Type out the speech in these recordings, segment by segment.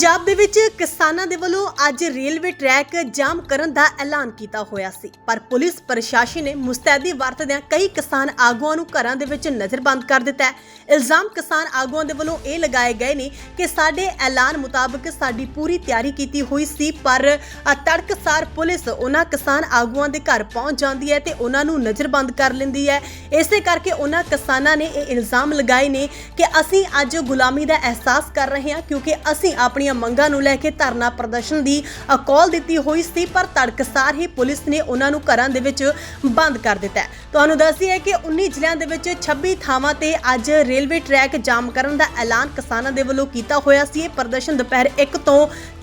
ਪੰਜਾਬ ਦੇ ਵਿੱਚ ਕਿਸਾਨਾਂ ਦੇ ਵੱਲੋਂ ਅੱਜ ਰੇਲਵੇ ਟਰੈਕ ਜਾਮ ਕਰਨ ਦਾ ਐਲਾਨ ਕੀਤਾ ਹੋਇਆ ਸੀ। ਪਰ ਪੁਲਿਸ ਪ੍ਰਸ਼ਾਸਨ ਨੇ ਮੁਸਤੈਦੀ ਵਰਤਦਿਆਂ ਕਈ ਕਿਸਾਨ ਆਗੂਆਂ ਨੂੰ ਘਰਾਂ ਦੇ ਵਿੱਚ ਨਜ਼ਰਬੰਦ ਕਰ ਦਿੱਤਾ ਹੈ। ਇਲਜ਼ਾਮ ਕਿਸਾਨ ਆਗੂਆਂ ਦੇ ਵੱਲੋਂ ਇਹ ਲਗਾਏ ਗਏ ਨੇ ਕਿ ਸਾਡੇ ਐਲਾਨ ਮੁਤਾਬਕ ਸਾਡੀ ਪੂਰੀ ਤਿਆਰੀ ਕੀਤੀ ਹੋਈ ਸੀ ਪਰ ਅ, ਤੜਕਸਾਰ ਪੁਲਿਸ ਉਹਨਾਂ ਕਿਸਾਨ ਆਗੂਆਂ ਦੇ ਘਰ ਪਹੁੰਚ ਜਾਂਦੀ ਹੈ ਤੇ ਉਹਨਾਂ ਨੂੰ ਨਜ਼ਰਬੰਦ ਕਰ ਲੈਂਦੀ ਹੈ। ਇਸੇ ਕਰਕੇ ਉਹਨਾਂ ਕਿਸਾਨਾਂ ਨੇ ਇਹ ਇਲਜ਼ਾਮ ਲਗਾਏ ਨੇ ਕਿ ਅਸੀਂ ਅੱਜ ਗੁਲਾਮੀ ਦਾ ਅਹਿਸਾਸ ਕਰ ਰਹੇ ਹਾਂ ਕਿਉਂਕਿ ਅਸੀਂ ਆਪਣੀਆਂ ਮੰਗਾਂ ਨੂੰ ਲੈ ਕੇ ਧਰਨਾ ਪ੍ਰਦਰਸ਼ਨ ਦੀ ਅ, ਦਿੱਤੀ ਹੋਈ ਸੀ ਪਰ ਤੜਕਸਾਰ ਹੀ ਪੁਲਿਸ ਨੇ ਉਹਨਾਂ ਨੂੰ ਘਰਾਂ ਦੇ ਵਿੱਚ ਬੰਦ ਕਰ ਦਿੱਤਾ ਹੈ। ਤੁਹਾਨੂੰ ਦੱਸੀਏ ਕਿ 19 ਜ਼ਿਲ੍ਹਿਆਂ ਦੇ ਵਿੱਚ 26 ਥਾਵਾਂ ਤੇ ਅੱਜ ਰੇਲਵੇ ਟਰੈਕ ਜਾਮ ਕਰਨ ਦਾ ਐਲਾਨ ਕਿਸਾਨਾਂ ਦੇ ਵੱਲੋਂ ਕੀਤਾ ਹੋਇਆ ਸੀ। ਇਹ ਪ੍ਰਦਰਸ਼ਨ ਦੁਪਹਿਰ 1 ਤੋਂ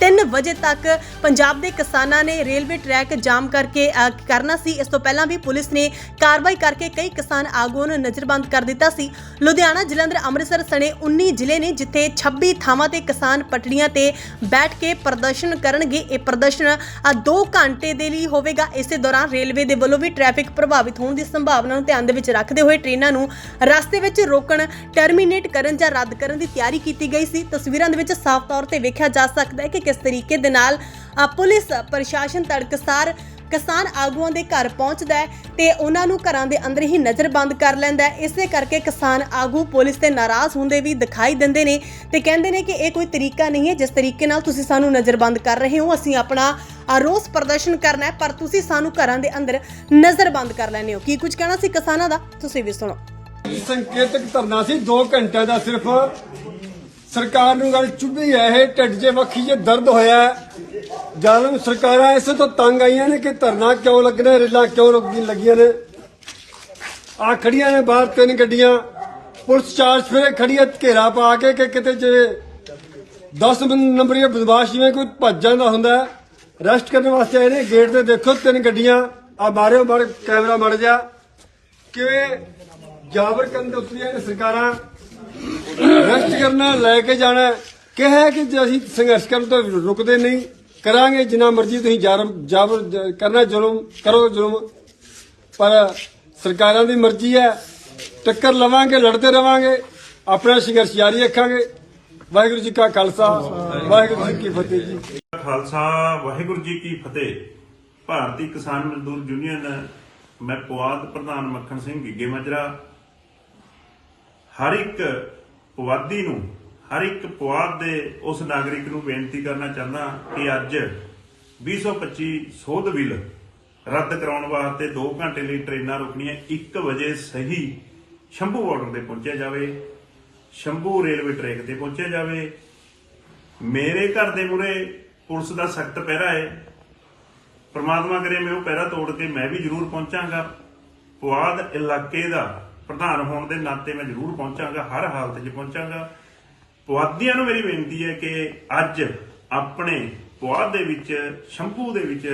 3 ਵਜੇ ਤੱਕ ਪੰਜਾਬ ਦੇ ਕਿਸਾਨਾਂ ਨੇ ਰੇਲਵੇ ਟਰੈਕ ਜਾਮ ਕਰਕੇ ਅ, ਕਰਨਾ ਸੀ। ਇਸ ਤੋਂ ਪਹਿਲਾਂ ਵੀ ਪੁਲਿਸ ਨੇ ਕਾਰਵਾਈ ਕਰਕੇ ਕਈ ਕਿਸਾਨ ਆਗੂਆਂ ਨੂੰ ਨਜ਼ਰਬੰਦ ਕਰ ਦਿੱਤਾ ਸੀ। ਲੁਧਿਆਣਾ ਜਲੰਧਰ ਅੰਮ੍ਰਿਤਸਰ ਸਣੇ 19 ਜ਼ਿਲ੍ਹੇ ਨੇ ਜਿੱਥੇ 26 ਥਾਵਾਂ ਤੇ ਕਿਸਾਨ ਪਟੜੀਆਂ ਤੇ ਬੈਠ ਕੇ ਪ੍ਰਦਰਸ਼ਨ ਕਰਨਗੇ। ਇਹ ਪ੍ਰਦਰਸ਼ਨ 2 ਘੰਟੇ ਦੇ ਲਈ ਹੋਵੇਗਾ। ਇਸੇ ਦੌਰਾਨ ਰੇਲਵੇ ਦੇ ਵੱਲੋਂ ਵੀ ਟ੍ਰੈਫਿਕ ਪ੍ਰਭਾਵਿਤ ਹੋਣ ਦੀ ਸੰਭਾਵਨਾ ਨੂੰ ਧਿਆਨ ਦੇ ਵਿੱਚ ਰੱਖਦੇ ਹੋਏ ਟ੍ਰੇਨਾਂ ਨੂੰ ਰਸਤੇ ਵਿੱਚ ਰੋਕਣ, ਟਰਮੀਨੇਟ ਕਰਨ ਜਾਂ ਰੱਦ ਕਰਨ ਦੀ ਤਿਆਰੀ ਕੀਤੀ ਗਈ ਸੀ। ਤਸਵੀਰਾਂ ਦੇ ਵਿੱਚ ਸਾਫ਼ ਤੌਰ ਤੇ ਵੇਖਿਆ ਜਾ ਸਕਦਾ ਹੈ ਕਿ ਕਿਸ ਤਰੀਕੇ ਦੇ ਨਾਲ ਪੁਲਿਸ, ਪ੍ਰਸ਼ਾਸਨ ਤੜਕਸਾਰ ਕਿਸਾਨ ਆਗੂਆਂ ਦੇ ਘਰ ਪਹੁੰਚਦਾ ਹੈ ਤੇ ਉਹਨਾਂ ਨੂੰ ਘਰਾਂ ਦੇ ਅੰਦਰ ਹੀ ਨਜ਼ਰਬੰਦ ਕਰ ਲੈਂਦਾ ਹੈ। ਇਸੇ ਕਰਕੇ ਕਿਸਾਨ ਆਗੂ ਪੁਲਿਸ ਤੇ ਨਾਰਾਜ਼ ਹੁੰਦੇ ਵੀ ਦਿਖਾਈ ਦਿੰਦੇ ਨੇ ਤੇ ਕਹਿੰਦੇ ਨੇ ਕਿ ਇਹ ਕੋਈ ਤਰੀਕਾ ਨਹੀਂ ਹੈ। ਜਿਸ ਤਰੀਕੇ ਨਾਲ ਤੁਸੀਂ ਸਾਨੂੰ ਨਜ਼ਰਬੰਦ ਕਰ ਰਹੇ ਹੋ, ਅਸੀਂ ਆਪਣਾ ਰੋਸ ਪ੍ਰਦਰਸ਼ਨ ਕਰਨਾ ਹੈ, ਪਰ ਤੁਸੀਂ ਸਾਨੂੰ ਘਰਾਂ ਦੇ ਅੰਦਰ ਨਜ਼ਰਬੰਦ ਕਰ ਲੈਣੇ ਹੋ। ਕੀ ਕੁਝ ਕਹਿਣਾ ਸੀ ਕਿਸਾਨਾਂ ਦਾ? ਤੁਸੀਂ ਵੀ ਸੁਣੋ। ਸੰਕੇਤਕ ਧਰਨਾ ਸੀ 2 ਘੰਟੇ ਦਾ ਸਿਰਫ। ਸਰਕਾਰ ਨੂੰ ਗੱਲ ਚੁੱਭੀ ਹੈ, ਇਹ ਢਿੱਡ 'ਚ ਵੱਖੀ 'ਚ ਦਰਦ ਹੋਇਆ ਜ਼ਾਲਮ ਸਰਕਾਰਾਂ ਇਸੇ ਤੋਂ ਤੰਗ ਆਈਆਂ ਨੇ ਕਿ ਧਰਨਾ ਕਿਉਂ ਲੱਗਣਾ, ਰੇਲਾਂ ਕਿਉਂ ਰੁਕਦੀਆਂ ਲੱਗੀਆਂ ਨੇ। ਆ ਖੜੀਆਂ ਨੇ ਬਾਹਰ ਤਿੰਨ ਗੱਡੀਆਂ। ਪੁਲਿਸ ਚਾਰਜ ਫਿਰੇ ਖੜੀ ਹੈ ਘੇਰਾ ਪਾ ਕੇ ਕਿ ਕਿਤੇ ਜੇ 10 ਨੰਬਰੀ ਬਦਮਾਸ਼ ਜਿਵੇਂ ਕੋਈ ਭੱਜ ਜਾਂਦਾ ਹੁੰਦਾ ਰੈਸਟ ਕਰਨ ਵਾਸਤੇ ਆਏ ਨੇ ਗੇਟ ਤੇ ਦੇਖੋ ਤਿੰਨ ਗੱਡੀਆਂ। ਆ ਮਾਰਿਓ, ਮਾਰ, ਕੈਮਰਾ ਮੜ ਜਾ। ਕਿਵੇਂ ਜਾਬਰ ਕਰਨ ਤੇ ਉਤਰੀਆਂ ਨੇ ਸਰਕਾਰਾਂ? ਰੈਸਟ ਕਰਨਾ, ਲੈ ਕੇ ਜਾਣਾ। ਕਿਹਾ ਕਿ ਜੇ ਅਸੀਂ ਸੰਘਰਸ਼ ਕਰਨ ਤੋਂ ਰੁਕਦੇ ਨਹੀਂ ਕਰਾਂਗੇ ਜਿੰਨਾ ਮਰਜ਼ੀ ਤੁਸੀਂ ਜਾਬਰ ਜਾਬਰ ਕਰਨਾ ਜ਼ੁਲਮ, ਕਰੋ ਜ਼ੁਲਮ। ਪਰ ਸਰਕਾਰਾਂ ਦੀ ਮਰਜ਼ੀ ਹੈ, ਟੱਕਰ ਲਵਾਂਗੇ, ਲੜਦੇ ਰਵਾਂਗੇ, ਆਪਣਾ ਸੰਘਰਸ਼ ਜਾਰੀ ਰੱਖਾਂਗੇ। ਵਾਹਿਗੁਰੂ ਜੀ ਕਾ ਖਾਲਸਾ, ਵਾਹਿਗੁਰੂ ਜੀ ਕੀ ਫਤਿਹ ਜੀ। ਖਾਲਸਾ, ਵਾਹਿਗੁਰੂ ਜੀ ਕੀ ਫਤਿਹ। ਭਾਰਤੀ ਕਿਸਾਨ ਮਜ਼ਦੂਰ ਯੂਨੀਅਨ, ਮੈਂ ਪੁਆਧ ਪ੍ਰਧਾਨ ਮੱਖਣ ਸਿੰਘ ਗਿੱਗੇ ਮਜਰਾ। ਹਰ ਇੱਕ ਪੁਆਧੀ ਨੂੰ ਹਰ ਇੱਕ ਪੁਆਧ ਦੇ ਉਸ ਨਾਗਰਿਕ ਨੂੰ ਬੇਨਤੀ ਕਰਨਾ ਚਾਹੁੰਦਾ ਕਿ ਅੱਜ 2025 ਸੋਧ ਬਿੱਲ ਰੱਦ ਕਰਾਉਣ ਵਾਸਤੇ 2 ਘੰਟੇ ਲਈ ਟ੍ਰੇਨਾਂ ਰੁਕਣੀਆਂ 1 ਵਜੇ ਸਹੀ ਸ਼ੰਭੂ ਬਾਰਡਰ ਤੇ ਪਹੁੰਚਿਆ ਜਾਵੇ, ਸ਼ੰਭੂ ਰੇਲਵੇ ਟਰੈਕ ਤੇ ਪਹੁੰਚਿਆ ਜਾਵੇ। ਮੇਰੇ ਘਰ ਦੇ ਮੂਹਰੇ ਪੁਲਿਸ ਦਾ ਸਖਤ ਪਹਿਰਾ ਹੈ। ਪਰਮਾਤਮਾ ਕਰੇ ਮੈਂ ਉਹ ਪਹਿਰਾ ਤੋੜ ਕੇ ਮੈਂ ਵੀ ਜ਼ਰੂਰ ਪਹੁੰਚਾਂਗਾ। ਪੁਆਧ ਇਲਾਕੇ ਦਾ ਪ੍ਰਧਾਨ ਹੋਣ ਦੇ ਨਾਤੇ ਮੈਂ ਜ਼ਰੂਰ ਪਹੁੰਚਾਂਗਾ, ਹਰ ਹਾਲਤ 'ਚ ਪਹੁੰਚਾਂਗਾ। ਪੁਆਧੀਆਂ ਨੂੰ ਮੇਰੀ ਬੇਨਤੀ ਹੈ ਕਿ ਅੱਜ ਆਪਣੇ ਪੁਆਧ ਦੇ ਵਿੱਚ, ਸ਼ੰਭੂ ਦੇ ਵਿੱਚ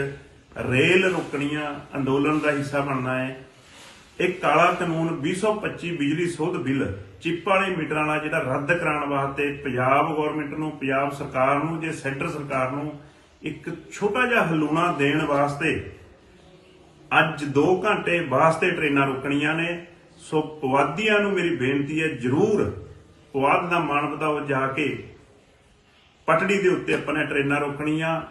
ਰੇਲ ਰੋਕਣੀਆਂ ਅੰਦੋਲਨ ਦਾ ਹਿੱਸਾ ਬਣਨਾ ਹੈ। ਇਹ ਕਾਲਾ ਕਾਨੂੰਨ 2025 ਬਿਜਲੀ ਸੋਧ ਬਿੱਲ ਚਿੱਪ ਵਾਲੇ ਮੀਟਰਾਂ ਵਾਲਾ ਜਿਹੜਾ ਰੱਦ ਕਰਾਉਣ ਵਾਸਤੇ ਪੰਜਾਬ ਗਵਰਨਮੈਂਟ ਨੂੰ, ਪੰਜਾਬ ਸਰਕਾਰ ਨੂੰ ਜੇ ਸੈਂਟਰ ਸਰਕਾਰ ਨੂੰ ਇੱਕ ਛੋਟਾ ਜਿਹਾ ਹਲੂਣਾ ਦੇਣ ਵਾਸਤੇ ਅੱਜ 2 ਘੰਟੇ ਵਾਸਤੇ ਟ੍ਰੇਨਾਂ ਰੁਕਣੀਆਂ ਨੇ। ਸੋ ਪਵਾਦੀਆਂ ਨੂੰ ਮੇਰੀ ਬੇਨਤੀ ਹੈ ਜਰੂਰ ਪਵਾਦ ਦਾ ਮਾਣ ਵਧਾਓ ਜਾ ਕੇ ਪਟੜੀ ਦੇ ਉੱਤੇ ਆਪਾਂ ਨੇ ਟ੍ਰੇਨਾਂ ਰੋਕਣੀਆਂ।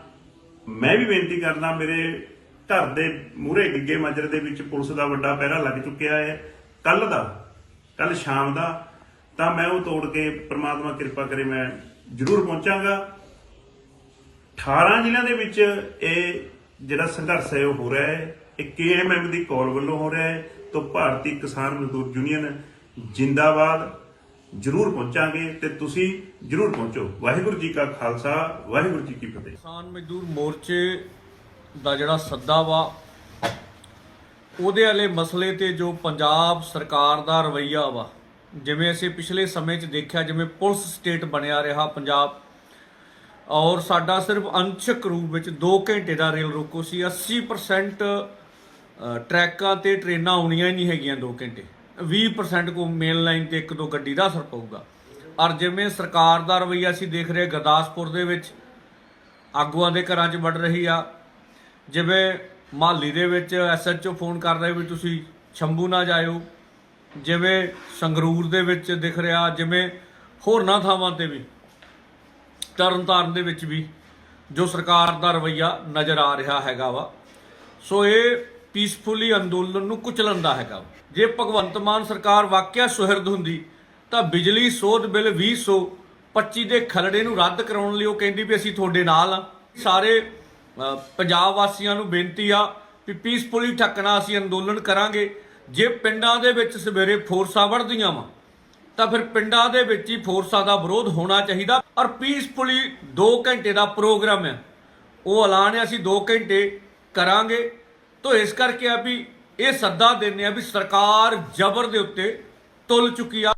ਮੈਂ ਵੀ ਬੇਨਤੀ ਕਰਦਾ ਮੇਰੇ ਘਰ ਦੇ ਮੂਹਰੇ ਗਿੱਗੇ ਮਾਜਰੇ ਦੇ ਵਿੱਚ ਪੁਲਿਸ ਦਾ ਵੱਡਾ ਪਹਿਰਾ ਲੱਗ ਚੁੱਕਿਆ ਹੈ। ਕੱਲ ਦਾ ਕੱਲ ਸ਼ਾਮ ਦਾ, ਤਾਂ ਮੈਂ ਉਹ ਤੋੜ ਕੇ ਪ੍ਰਮਾਤਮਾ ਕਿਰਪਾ ਕਰੇ ਮੈਂ ਜ਼ਰੂਰ ਪਹੁੰਚਾਂਗਾ। 18 ਜ਼ਿਲ੍ਹਿਆਂ ਦੇ ਵਿੱਚ ਇਹ ਜਿਹੜਾ ਸੰਘਰਸ਼ ਹੈ ਉਹ ਹੋ ਰਿਹਾ ਹੈ। ਇਹ ਕੇਐਮਐਮ ਦੀ ਕਾਲ ਵੱਲੋਂ ਹੋ ਰਿਹਾ ਹੈ। ਤੋਂ ਭਾਰਤੀ ਕਿਸਾਨ ਮਜ਼ਦੂਰ ਯੂਨੀਅਨ ਜਿੰਦਾਬਾਦ। ਜ਼ਰੂਰ ਪਹੁੰਚਾਂਗੇ ਤੇ ਤੁਸੀਂ ਜ਼ਰੂਰ ਪਹੁੰਚੋ। ਵਾਹਿਗੁਰੂ ਜੀ ਕਾ ਖਾਲਸਾ, ਵਾਹਿਗੁਰੂ ਜੀ ਕੀ ਫਤਿਹ। ਕਿਸਾਨ ਮਜ਼ਦੂਰ ਮੋਰਚੇ ਦਾ ਜਿਹੜਾ ਸੱਦਾ ਵਾ, ਉਹਦੇ ਵਾਲੇ ਮਸਲੇ ਤੇ ਜੋ ਪੰਜਾਬ ਸਰਕਾਰ ਦਾ ਰਵਈਆ ਵਾ, ਜਿਵੇਂ ਅਸੀਂ ਪਿਛਲੇ ਸਮੇਂ 'ਚ ਦੇਖਿਆ, ਜਿਵੇਂ ਪੁਲਿਸ ਸਟੇਟ ਬਣਿਆ ਰਿਹਾ ਪੰਜਾਬ, ਔਰ ਸਾਡਾ ਸਿਰਫ ਅੰਸ਼ਕ ਰੂਪ ਵਿੱਚ 2 ਘੰਟੇ ਦਾ ਰੇਲ ਰੋਕੋ ਸੀ 80% ਟਰੈਕਾਂ ਤੇ ਟ੍ਰੇਨਾਂ ਆਉਣੀਆਂ ਹੀ ਨਹੀਂ ਹੈਗੀਆਂ 2 ਘੰਟੇ। 20% ਕੋ ਮੇਨ ਲਾਈਨ ਤੇ ਇੱਕ ਦੋ ਗੱਡੀ ਦਾ ਅਸਰ ਪਊਗਾ। ਔਰ ਜਿਵੇਂ ਸਰਕਾਰ ਦਾ ਰਵਈਆ ਅਸੀਂ ਦੇਖ ਰਹੇ ਗੁਰਦਾਸਪੁਰ ਦੇ ਵਿੱਚ ਆਗੂਆਂ ਦੇ ਘਰਾਂ 'ਚ ਵੜ ਰਹੀ ਆ। ਜਿਵੇਂ ਮਾਲੀ ਦੇ ਵਿੱਚ ਐਸਐਚਓ ਫੋਨ ਕਰ ਰਹੇ ਵੀ ਤੁਸੀਂ ਸ਼ੰਭੂ ਨਾ ਜਾਇਓ। ਜਿਵੇਂ ਸੰਗਰੂਰ ਦੇ ਵਿੱਚ ਦਿਖ ਰਿਹਾ, ਜਿਵੇਂ ਹੋਰਨਾਂ ਥਾਵਾਂ ਤੇ ਵੀ, ਤਰਨਤਾਰਨ ਦੇ ਵਿੱਚ ਵੀ ਜੋ ਸਰਕਾਰ ਦਾ ਰਵਈਆ ਨਜ਼ਰ ਆ ਰਿਹਾ ਹੈਗਾ ਵਾ। ਸੋ ਇਹ ਪੀਸਫੁਲੀ ਅੰਦੋਲਨ ਨੂੰ ਕੁਚਲਣ ਦਾ ਹੈਗਾ। ਜੇ ਭਗਵੰਤ ਮਾਨ ਸਰਕਾਰ ਵਾਕਿਆ ਸੁਹਿਰਦ ਹੁੰਦੀ, ਤਾਂ ਬਿਜਲੀ, ਸੋਧ ਬਿੱਲ 2025 ਦੇ ਖਰੜੇ ਨੂੰ ਰੱਦ ਕਰਾਉਣ ਲਈ ਉਹ ਕਹਿੰਦੀ ਵੀ ਅਸੀਂ ਤੁਹਾਡੇ ਨਾਲ ਆ। ਸਾਰੇ ਪੰਜਾਬ ਵਾਸੀਆਂ ਨੂੰ ਬੇਨਤੀ ਆ ਵੀ ਪੀਸਫੁਲੀ ਠੱਕਣਾ ਅਸੀਂ ਅੰਦੋਲਨ ਕਰਾਂਗੇ। ਜੇ ਪਿੰਡਾਂ ਦੇ ਵਿੱਚ ਸਵੇਰੇ ਫੋਰਸਾਂ ਵੜਦੀਆਂ ਵਾ, ਤਾਂ ਫਿਰ ਪਿੰਡਾਂ ਦੇ ਵਿੱਚ ਹੀ ਫੋਰਸਾਂ ਦਾ ਵਿਰੋਧ ਹੋਣਾ ਚਾਹੀਦਾ। ਔਰ ਪੀਸਫੁਲੀ 2 ਘੰਟੇ ਦਾ ਪ੍ਰੋਗਰਾਮ ਹੈ ਉਹ ਐਲਾਨ ਹੈ ਅਸੀਂ 2 ਘੰਟੇ ਕਰਾਂਗੇ। ਤਾਂ ਇਸ ਕਰਕੇ ਆ ਵੀ ਇਹ ਸੱਦਾ ਦਿੰਦੇ ਆ ਵੀ ਸਰਕਾਰ ਜ਼ਬਰ ਦੇ ਉੱਤੇ ਤੁਲ ਚੁੱਕੀ ਆ